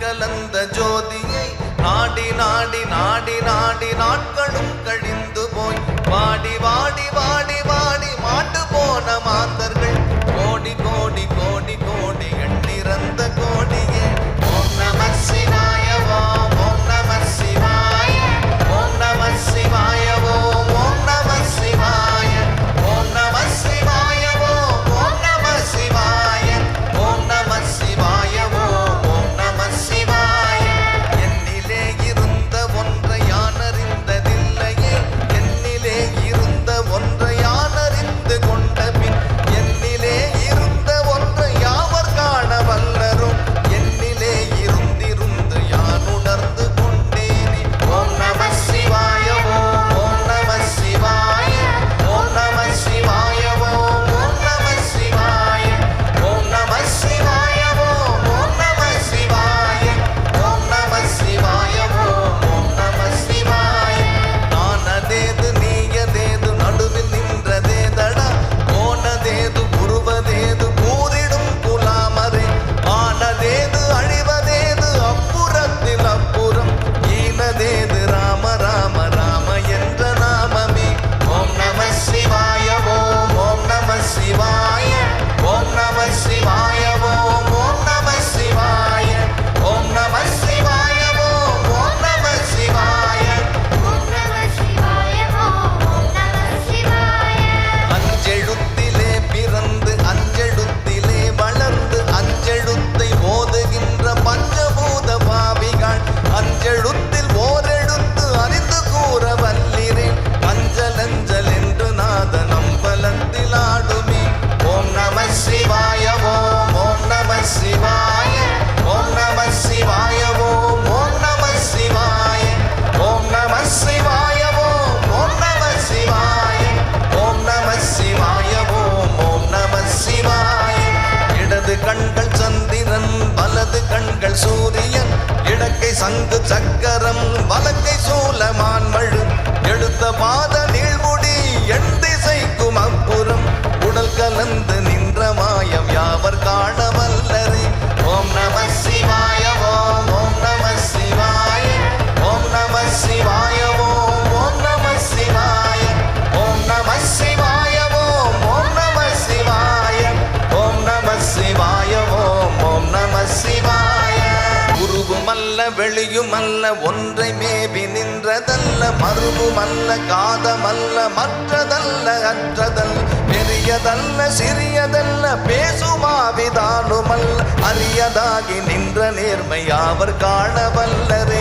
கலந்த ஜோதியை நாடி நாடி நாடி நாடி நாட்களும் கழிந்து போய். வாடி வாடி வாடி வாடி மாட்டு போன மாந்தர்கள். கோடி கோடி கோடி கோடி எண்ணிறந்த கோடியே. ஓம் சிவாய ஓம் ஓம் நம சிவாய ஓம் நம சிவாய. ஓம் ஓம் நம சிவாய. ஓம் நம சிவாய ஓம் ஓம் நம சிவாய. ஓம் நம சிவாய ஓம் சங்கு சக்கரம் வலக்கை சூலமான் மழு எடுத்த பாத மறுபுமல்ல காதமல்ல மற்றதல்ல அற்றதல்ல பெரியதல்ல சிறியதல்ல பேசுமாவிதானுமல்ல அரியதாகி நின்ற நேர்மை நேர்மையாவர் காணவல்லரே